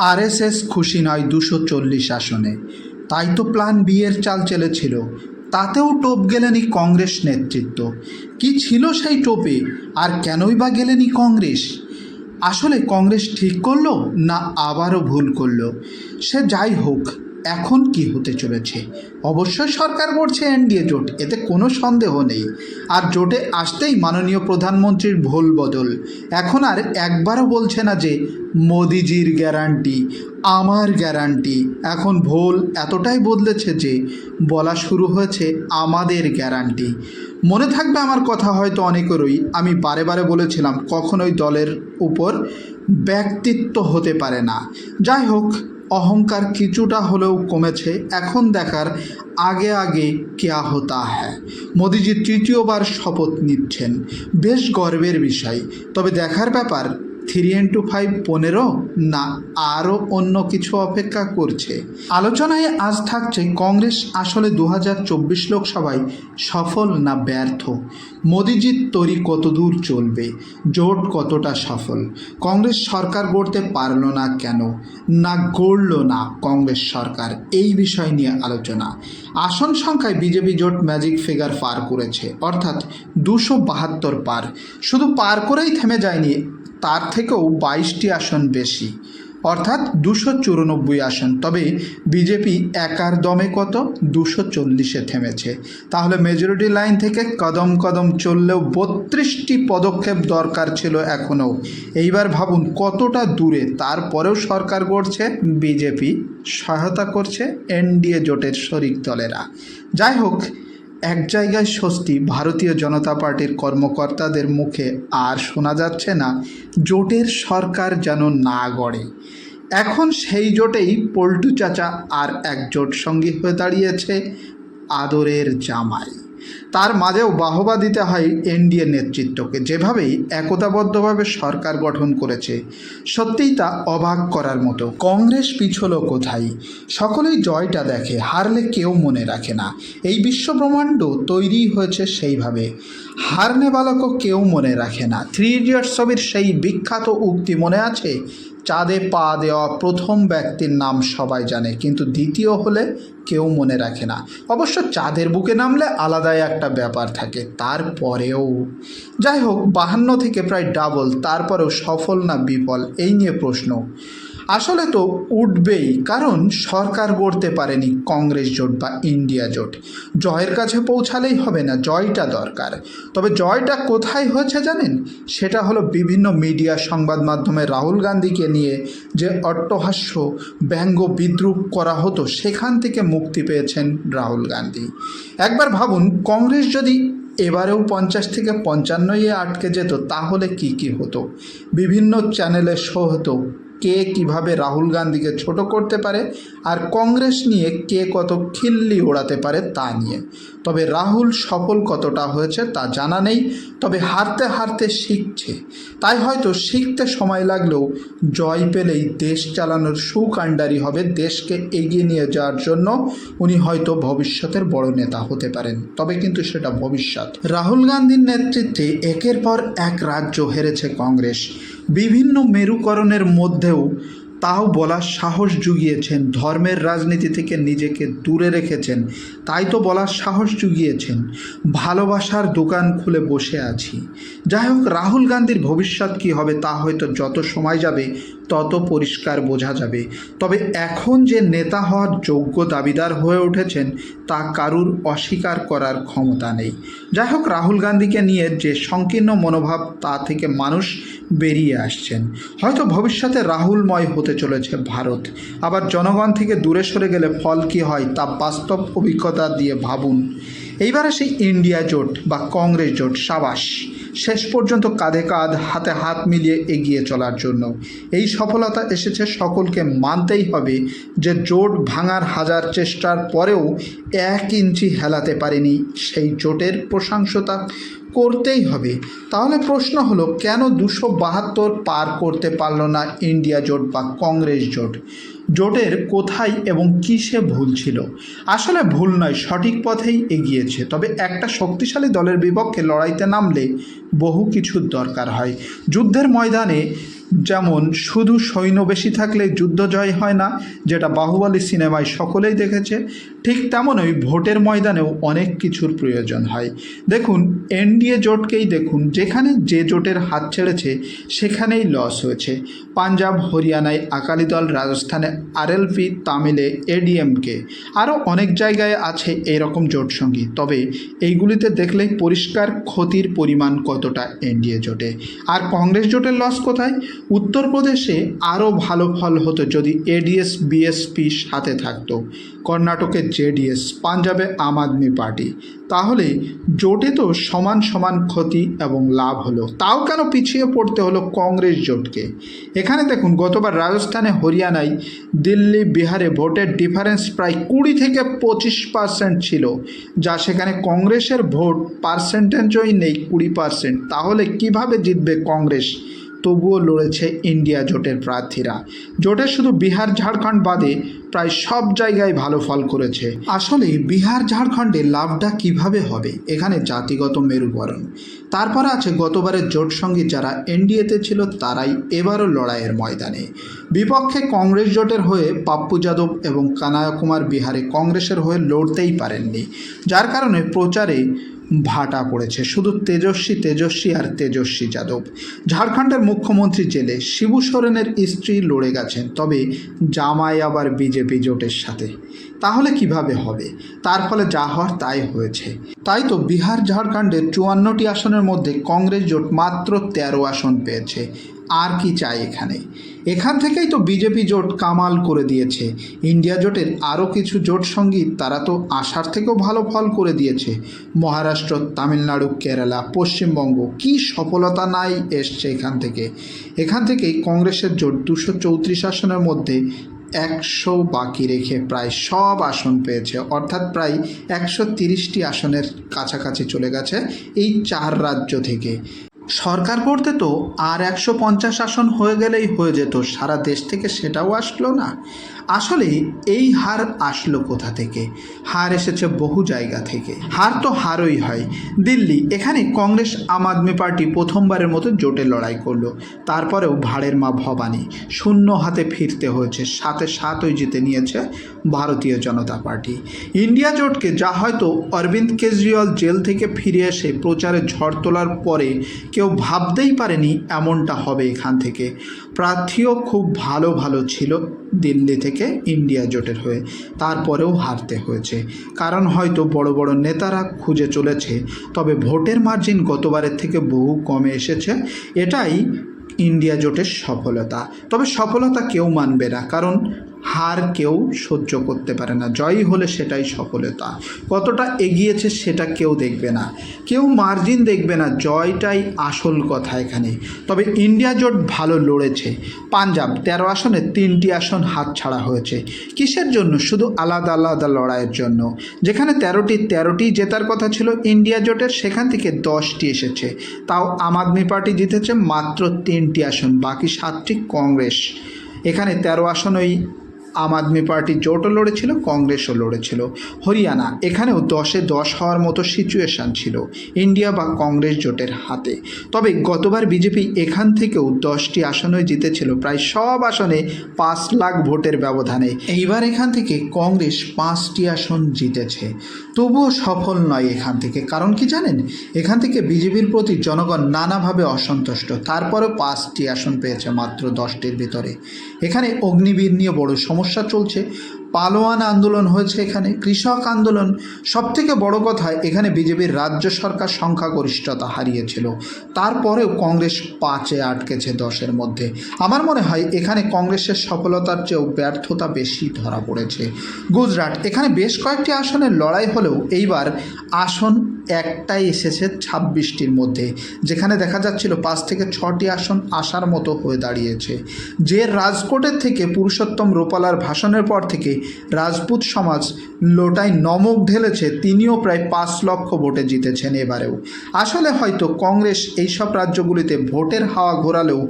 RSS খুশি নয় দুশো চল্লিশ আসনে। তাই তো প্ল্যান বি এর চাল চলেছিল। তাতেও টোপ গেলেনি কংগ্রেস নেতৃত্ব। কি ছিল সেই টোপে? আর কেনই বা গেলেনি কংগ্রেস? আসলে কংগ্রেস ঠিক করল না আবারও ভুল করল? সে যাই হোক এখন কি হতে চলেছে? অবশ্যই সরকার করছে এনডিএ জোট, এতে কোনো সন্দেহ নেই। আর জোটে আসতেই মাননীয় প্রধানমন্ত্রীর ভুল বদল। এখন আর একবারও বলছে না যে মোদিজির গ্যারান্টি, আমার গ্যারান্টি। এখন ভুল এতটাই বদলেছে যে বলা শুরু হয়েছে আমাদের গ্যারান্টি। মনে থাকবে আমার কথা হয়তো অনেকেরই। আমি বারে বারে বলেছিলাম, কখনোই দলের উপর ব্যক্তিত্ব হতে পারে না। যাই হোক অহংকার কিছুটা হলেও কমেছে, এখন দেখার আগে আগে কেয়া হতা হ্যাঁ মোদিজি তৃতীয়বার শপথ নিচ্ছেন। বেশ গর্বের বিষয়, তবে দেখার ব্যাপার থ্রি ইন্টু ফাইভ পনেরো? না, আরও অন্য কিছু অপেক্ষা করছে। আলোচনায় আজ থাকছে কংগ্রেস আসলে দু চব্বিশ লোকসভায় সফল না ব্যর্থ? মোদিজির তরি কতদূর চলবে? জোট কতটা সফল? কংগ্রেস সরকার গড়তে পারল না কেন? না গড়ল না কংগ্রেস সরকার? এই বিষয় নিয়ে আলোচনা। আসন সংখ্যায় বিজেপি জোট ম্যাজিক ফিগার পার করেছে। অর্থাৎ দুশো বাহাত্তর পার। শুধু পার করেই থেমে যায়নি তার থেকেও বাইশটি আসন বেশি। অর্থাৎ দুশো চুরানব্বই আসন। তবে বিজেপি একার দমে কত? দুশো চল্লিশে থেমেছে। তাহলে মেজরিটি লাইন থেকে কদম কদম চললেও বত্রিশটি পদক্ষেপ দরকার ছিল এখনও। এইবার ভাবুন কতটা দূরে। তারপরেও সরকার গড়ছে, বিজেপি সহায়তা করছে, এনডিএ জোটের শরিক দলেরা। যাই হোক এক জায়গায় স্বস্তি, ভারতীয় জনতা পার্টির কর্মকর্তাদের মুখে আর শোনা যাচ্ছে না, জোটের সরকার যেন না গড়ে। এখন সেই জোটেই পল্টু চাচা আর এক জোট সঙ্গী হয়ে দাঁড়িয়েছে আদরের জামাই। তার মাঝেও বাহবা দিতে হয় এনডিএ নেতৃত্বকে। যেভাবেই একতাবদ্ধভাবে সরকার গঠন করেছে, সত্যিই তা অবাক করার মতো। কংগ্রেস পিছলো কোথায়? সকলেই জয়টা দেখে, হারলে কেউ মনে রাখে না। এই বিশ্বব্রহ্মাণ্ড তৈরি হয়েছে সেইভাবে। হারনে বালকও কেউ মনে রাখে না। থ্রি ইডিয়টস ছবির সেই বিখ্যাত উক্তি মনে আছে? চাঁদে পা দেওয়া প্রথম ব্যক্তির নাম সবাই জানে, কিন্তু দ্বিতীয় হলে কেউ মনে রাখে না। অবশ্য চাঁদের বুকে নামলে আলাদাই একটা ব্যাপার থাকে, তারপরেও। যাই হোক, বাহান্ন থেকে প্রায় ডাবল তারপরেও সফল না বিফল, এই নিয়ে প্রশ্ন। আসলে তো উঠবেই, কারণ সরকার গড়তে পারেনি কংগ্রেস জোট বা ইন্ডিয়া জোট। জয়ের কাছে পৌঁছালেই হবে না, জয়টা দরকার। তবে জয়টা কোথায় হয়েছে জানেন? সেটা হলো বিভিন্ন মিডিয়া সংবাদ মাধ্যমে রাহুল গান্ধীকে নিয়ে যে অট্টহাস্য ব্যঙ্গ বিদ্রুপ করা হতো, সেখান থেকে মুক্তি পেয়েছেন রাহুল গান্ধী। একবার ভাবুন, কংগ্রেস যদি এবারেও পঞ্চাশ থেকে পঞ্চান্নই আটকে যেত, তাহলে কি কি হতো? বিভিন্ন চ্যানেলে শো হতো কে কীভাবে রাহুল গান্ধীকে ছোট করতে পারে আর কংগ্রেস নিয়ে কে কত খিল্লি ওড়াতে পারে তা নিয়ে। তবে রাহুল সফল কতটা হয়েছে তা জানা নেই, তবে হারতে হারতে শিখছে। তাই হয়তো শিখতে সময় লাগলেও জয় পেলেই দেশ চালানোর সুকাণ্ডারি হবে দেশকে এগিয়ে নিয়ে যাওয়ার জন্য। উনি হয়তো ভবিষ্যতের বড় নেতা হতে পারেন, তবে কিন্তু সেটা ভবিষ্যৎ। রাহুল গান্ধীর নেতৃত্বে একের পর এক রাজ্য হেরেছে কংগ্রেস। বিভিন্ন মেরুকরণের মধ্যেও তাও বলার সাহস জুগিয়েছেন। ধর্মের রাজনীতি থেকে নিজেকে দূরে রেখেছেন। তাই তো বলার সাহস জুগিয়েছেন। ভালোবাসার দোকান খুলে বসে আছি। যাই হোক, রাহুল গান্ধীর ভবিষ্যৎ কী হবে তা হয়তো যত সময় যাবে তত পরিষ্কার বোঝা যাবে। তবে এখন যে নেতা হওয়ার যোগ্য দাবিদার হয়ে উঠেছেন, তা কারুর অস্বীকার করার ক্ষমতা নেই। যাই হোক রাহুল গান্ধীকে নিয়ে যে সংকীর্ণ মনোভাব, তা থেকে মানুষ বেরিয়ে আসছেন। হয়তো ভবিষ্যতে রাহুলময় হতে চলেছে ভারত। আবার জনগণ থেকে দূরে সরে গেলে ফল কী হয়, তা বাস্তব অভিজ্ঞতা দিয়ে ভাবুন। এইবারে সেই ইন্ডিয়া জোট বা কংগ্রেস জোট, সাবাস। শেষ পর্যন্ত কাঁধে কাঁধ, হাতে হাত মিলিয়ে এগিয়ে চলার জন্য। এই সফলতা এসেছে সকলকে মানতেই হবে যে জোট ভাঙার হাজার চেষ্টার পরেও এক ইঞ্চি হেলাতে পারেনি সেই জোটের প্রশংসতা। করতেই হবে। তাহলে প্রশ্ন হলো, কেন দুশো বাহাত্তর পার করতে পারল না ইন্ডিয়া জোট বা কংগ্রেস জোট? জোটের কোথায় এবং কিসে ভুল ছিল? আসলে ভুল নয়, সঠিক পথেই এগিয়েছে। তবে একটা শক্তিশালী দলের বিপক্ষে লড়াইতে নামলে বহু কিছুর দরকার হয়। যুদ্ধের ময়দানে যেমন, শুধু সৈন্য বেশি থাকলে যুদ্ধ জয় হয় না, যেটা বাহুবলী সিনেমায় সকলেই দেখেছে, ঠিক তেমনই ভোটের ময়দানেও অনেক কিছুর প্রয়োজন হয়। দেখুন, এনডিএ জোটকেই দেখুন, যেখানে যে জোটের হাত ছেড়েছে, সেখানেই লস হয়েছে। পাঞ্জাব, হরিয়ানায় আকালি দল, রাজস্থানে আরএলপি, তামিলে এডিএমকে। আরও অনেক জায়গায় আছে এরকম জোট সঙ্গী, তবে এইগুলিতে দেখলেই পরিষ্কার ক্ষতির পরিমাণ কতটা এনডিএ জোটে। আর কংগ্রেস জোটের লস কোথায়? উত্তরপ্রদেশে আরও ভালো ফল হতো যদি এডিএস বিএসপি সাথে থাকতো। কর্ণাটকে জেডিএস পাঞ্জাবে আম আদমি পার্টি। তাহলে জোটে তো সমান সমান ক্ষতি এবং লাভ হলো। তাও কেন পিছিয়ে পড়তে হলো কংগ্রেস জোটকে? এখানে দেখুন, গতবার রাজস্থানে হরিয়ানায় দিল্লি, বিহারে ভোটের ডিফারেন্স প্রায় কুড়ি থেকে পঁচিশ পার্সেন্ট ছিল, যা সেখানে কংগ্রেসের ভোট পার্সেন্টেজই নেই কুড়ি পার্সেন্ট। তাহলে কীভাবে জিতবে কংগ্রেস? তবুও লড়েছে ইন্ডিয়া জোটের প্রার্থীরা। জোটে শুধু বিহার, ঝাড়খণ্ড বাদে প্রায় সব জায়গায় ভালো ফল করেছে। আসলে বিহার, ঝাড়খণ্ডে লাভটা কীভাবে হবে? এখানে জাতিগত মেরুকরণ তারপর আছে গতবারের জোট সঙ্গী যারা এনডিএতে ছিল, তারাই এবারও লড়াইয়ের ময়দানে। বিপক্ষে কংগ্রেস জোটের হয়ে পাপ্পু যাদব এবং কানায়া কুমার বিহারে কংগ্রেসের হয়ে লড়তেই পারেননি। যার কারণে প্রচারে ভাটা পড়েছে। শুধু তেজস্বী তেজস্বী আর তেজস্বী যাদব। ঝাড়খণ্ডের মুখ্যমন্ত্রী জেলে শিবু সোরেনের স্ত্রী লড়ে গেছেন, তবে জামাই আবার বিজেপি জোটের সাথে। তাহলে কীভাবে হবে? তার ফলে যা হওয়ার তাই হয়েছে। তাই তো বিহার ঝাড়খণ্ডের চুয়ান্নটি আসনের মধ্যে কংগ্রেস জোট মাত্র তেরো আসন পেয়েছে। আর কি চাই এখানে? এখান থেকেই তো বিজেপি জোট কামাল করে দিয়েছে। ইন্ডিয়া জোটের আরও কিছু জোট সঙ্গী তারা তো আশার থেকেও ভালো ফল করে দিয়েছে। মহারাষ্ট্র, তামিলনাড়ু, কেরালা, পশ্চিমবঙ্গ কি সফলতা নাই এসছে এখান থেকে। এখান থেকেই কংগ্রেসের জোট দুশো চৌত্রিশ আসনের মধ্যে একশো বাকি রেখে প্রায় সব আসন পেয়েছে। অর্থাৎ প্রায় একশো তিরিশটি আসনের কাছাকাছি চলে গেছে এই চার রাজ্য থেকে। সরকার করতে তো আর একশো পঞ্চাশ আসন হয়ে গেলেই হয়ে যেত। সারা দেশ থেকে সেটাও আসলো না। আসলে এই হার আসলো কোথা থেকে? হার এসেছে বহু জায়গা থেকে। হার তো হারই হয়। দিল্লি, এখানে কংগ্রেস আম আদমি পার্টি প্রথমবারের মতো জোটে লড়াই করল। তারপরেও ভাড়ের মা ভবানী। শূন্য হাতে ফিরতে হয়েছে। সাথে সাতই জিতে নিয়েছে ভারতীয় জনতা পার্টি। ইন্ডিয়া জোটকে যা হয়তো অরবিন্দ কেজরিওয়াল জেল থেকে ফিরে এসে প্রচারে ঝড় তোলার পরে কেউ ভাবতেই পারেনি এমনটা হবে এখান থেকে। প্রার্থীও খুব ভালো ভালো ছিল দিল্লি থেকে ইন্ডিয়া জোটের হয়ে তারপরেও হারতে হয়েছে। কারণ হয়তো বড় বড় নেতারা খুঁজে চলেছে, তবে ভোটের মার্জিন গতবারের থেকে বহু কমে এসেছে। এটাই ইন্ডিয়া জোটের সফলতা। তবে সফলতা কেউ মানবে না, কারণ হার কেউ সহ্য করতে পারে না। জয়ই হলে সেটাই সফলতা। কতটা এগিয়েছে সেটা কেউ দেখবে না। কেউ মার্জিন দেখবে না, জয়টাই আসল কথা এখানে। তবে ইন্ডিয়া জোট ভালো লড়েছে। পাঞ্জাব তেরো আসনে তিনটি আসন হাতছাড়া হয়েছে। কিসের জন্য? শুধু আলাদা আলাদা লড়াইয়ের জন্য। যেখানে তেরোটি তেরোটি জেতার কথা ছিল ইন্ডিয়া জোটের, সেখান থেকে দশটি এসেছে। তাও আম আদমি পার্টি জিতেছে মাত্র তিনটি আসন বাকি সাতটি কংগ্রেস। এখানে তেরো আসনই আম আদমি পার্টি জোটও লড়েছিল, কংগ্রেসও লড়েছিল। হরিয়ানা, এখানেও দশে দশ হওয়ার মতো সিচুয়েশান ছিল, ইন্ডিয়া বা কংগ্রেস জোটের হাতে। তবে গতবার বিজেপি এখান থেকেও দশটি আসনই জিতেছিল, প্রায় সব আসনে পাঁচ লাখ ভোটের ব্যবধানে। এইবার এখান থেকে কংগ্রেস পাঁচটি আসন জিতেছে। তবুও সফল নয় এখান থেকে। কারণ কি জানেন? এখান থেকে বিজেপির প্রতি জনগণ নানাভাবে অসন্তুষ্ট। তারপরেও পাঁচটি আসন পেয়েছে মাত্র দশটির ভিতরে। এখানে অগ্নিবীর নিয়ে বড় সমস্যা চলছে পালোয়ান আন্দোলন হয়েছে এখানে। কৃষক আন্দোলন সবথেকে বড় কথা, এখানে বিজেপির রাজ্য সরকার সংখ্যাগরিষ্ঠতা হারিয়েছিল। তারপরেও কংগ্রেস পাঁচে আটকেছে দশের মধ্যে। আমার মনে হয় এখানে কংগ্রেসের সফলতার চেয়েও ব্যর্থতা বেশি ধরা পড়েছে। গুজরাট, এখানে বেশ কয়েকটি আসনের লড়াই হলেও এইবার আসন একটাই এসেছে ছাব্বিশটির মধ্যে, যেখানে দেখা যাচ্ছিল পাঁচ থেকে ছটি আসন আসার মতো হয়ে দাঁড়িয়েছে। যে রাজকোটের থেকে পুরুষোত্তম রূপালার ভাষণের পর থেকে রাজপুত সমাজ লোটায় নমক ঢেলেছে, তিনিও প্রায় পাঁচ লক্ষ ভোটে জিতেছেন এবারেও। আসলে হয়তো কংগ্রেস এইসব রাজ্যগুলিতে ভোটের হাওয়া ঘোরালেও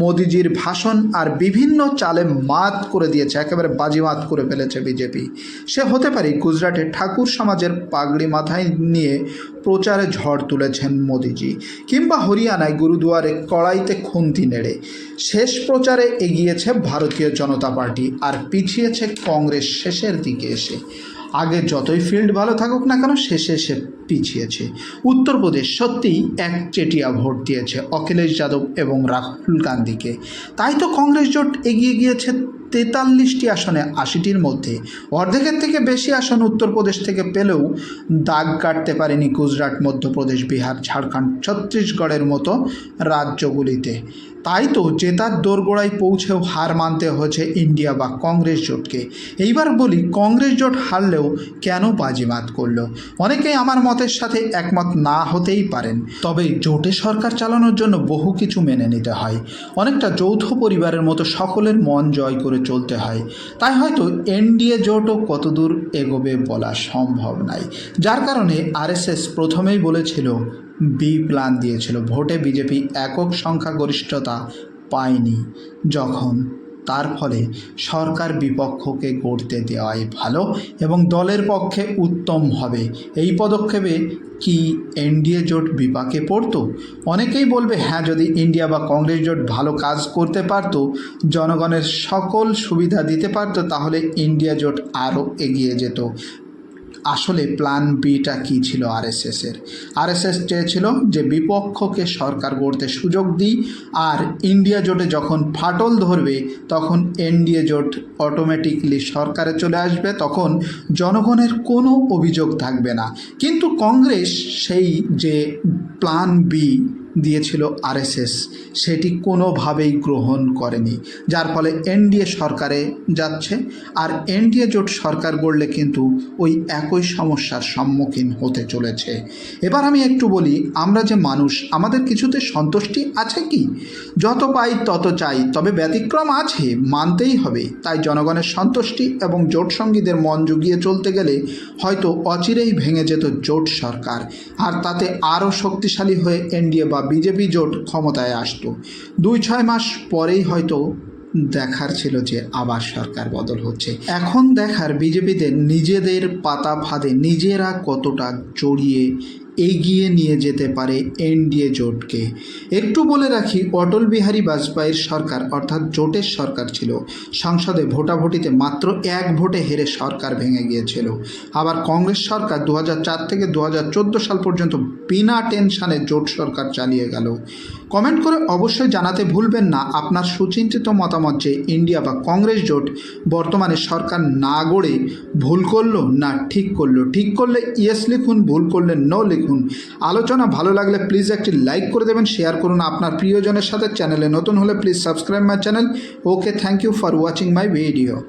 মোদিজির ভাষণ আর বিভিন্ন চালে মাত করে দিয়েছে, একেবারে বাজিমাত করে ফেলেছে বিজেপি। সে হতে পারে গুজরাটে ঠাকুর সমাজের পাগড়ি মাথায় নিয়ে প্রচারে ঝড় তুলেছেন মোদিজি, কিংবা হরিয়ানায় গুরুদুয়ারে কড়াইতে খুন্তি নেড়ে। শেষ প্রচারে এগিয়েছে ভারতীয় জনতা পার্টি আর পিছিয়েছে কংগ্রেস শেষের দিকে এসে, আগে যতই ফিল্ড ভালো থাকুক না কেন, শেষে এসে পিছিয়েছে। উত্তরপ্রদেশ সত্যিই একচেটিয়া ভোট দিয়েছে অখিলেশ যাদব এবং রাহুল গান্ধীকে। তাই তো কংগ্রেস জোট এগিয়ে গিয়েছে তেতাল্লিশটি আসনে, আশিটির মধ্যে। অর্ধেকের থেকে বেশি আসন উত্তরপ্রদেশ থেকে পেলেও দাগ কাটতে পারেনি গুজরাট, মধ্যপ্রদেশ, বিহার, ঝাড়খণ্ড, ছত্তিশগড়ের মতো রাজ্যগুলিতে। তাই তো জেতার দোরগোড়ায় পৌঁছেও হার মানতে হয়েছে ইন্ডিয়া বা কংগ্রেস জোটকে। এইবার বলি, কংগ্রেস জোট হারলেও কেন বাজিমাত করল? অনেকেই আমার মতের সাথে একমত না হতেই পারেন, তবে জোটে সরকার চালানোর জন্য বহু কিছু মেনে নিতে হয়। অনেকটা যৌথ পরিবারের মতো সকলের মন জয় করে চলতে হয়। তাই হয়তো এনডিএ জোটও কতদূর এগোবে বলা সম্ভব নাই। যার কারণে আরএসএস প্রথমেই বলেছিল বি প্ল্যান দিয়েছিল। ভোটে বিজেপি একক সংখ্যাগরিষ্ঠতা পায়নি। যখন? তার ফলে সরকার বিপক্ষকে গড়তে দেওয়াই ভালো এবং দলের পক্ষে উত্তম হবে। এই পদক্ষেপে কি এনডিএ জোট বিপাকে পড়তো? অনেকেই বলবে হ্যাঁ যদি ইন্ডিয়া বা কংগ্রেস জোট ভালো কাজ করতে পারতো, জনগণের সকল সুবিধা দিতে পারতো, তাহলে ইন্ডিয়া জোট আরও এগিয়ে যেত। আসলে প্ল্যান বিটা কী ছিল আরএসএসের আরএসএস চেয়েছিল যে বিপক্ষকে সরকার গড়তে সুযোগ দিই আর ইন্ডিয়া জোটে যখন ফাটল ধরবে, তখন এনডিএ জোট অটোমেটিকলি সরকারে চলে আসবে, তখন জনগণের কোনো অভিযোগ থাকবে না। কিন্তু কংগ্রেস সেই যে প্ল্যান বি দিয়েছিল আরএসএস, সেটি কোনোভাবেই গ্রহণ করেনি। যার ফলে এনডিএ সরকারে যাচ্ছে, আর এনডিএ জোট সরকার গড়লে কিন্তু ওই একই সমস্যার সম্মুখীন হতে চলেছে। এবার আমি একটু বলি, আমরা যে মানুষ, আমাদের কিছুতে সন্তুষ্টি আছে কি? যত পাই তত চাই, তবে ব্যতিক্রম আছে, মানতেই হবে। তাই জনগণের সন্তুষ্টি এবং জোট সঙ্গীদের মন জুগিয়ে চলতে গেলে হয়তো অচিরেই ভেঙে যেত জোট সরকার, আর তাতে আরও শক্তিশালী হয়ে এনডিএ বা বিজেপি জোট ক্ষমতায় আসত। দুই ছয় মাস পরেই হয়তো দেখার ছিল যে আবার সরকার বদল হচ্ছে। এখন দেখার বিজেপিতে নিজেদের পাতা ফাঁদে নিজেরা কতটা জড়িয়ে এগিয়ে নিয়ে যেতে পারে এনডিএ জোটকে। একটু বলে রাখি, অটল বিহারী বাজপেয়ীর সরকার, অর্থাৎ জোটের সরকার ছিল। সংসদে ভোটাভুটিতে মাত্র এক ভোটে হেরে সরকার ভেঙে গিয়েছিল। আবার কংগ্রেস সরকার দু হাজার চার থেকে দু হাজার চোদ্দ সাল পর্যন্ত বিনা টেনশানে জোট সরকার চালিয়ে গেল। কমেন্ট করে অবশ্যই জানাতে ভুলবেন না আপনার সুচিন্তিত মতামত যে ইন্ডিয়া বা কংগ্রেস জোট বর্তমানে সরকার না গড়ে ভুল করল না ঠিক করল। ঠিক করলে ইয়েস লিখুন, ভুল করলে নো লিখুন। আলোচনা ভালো লাগলে প্লিজ একটি লাইক করে দেবেন, শেয়ার করুন। আপনার প্রিয়জনের সাথে চ্যানেলে নতুন হলে please subscribe my channel. Okay, thank you for watching my video.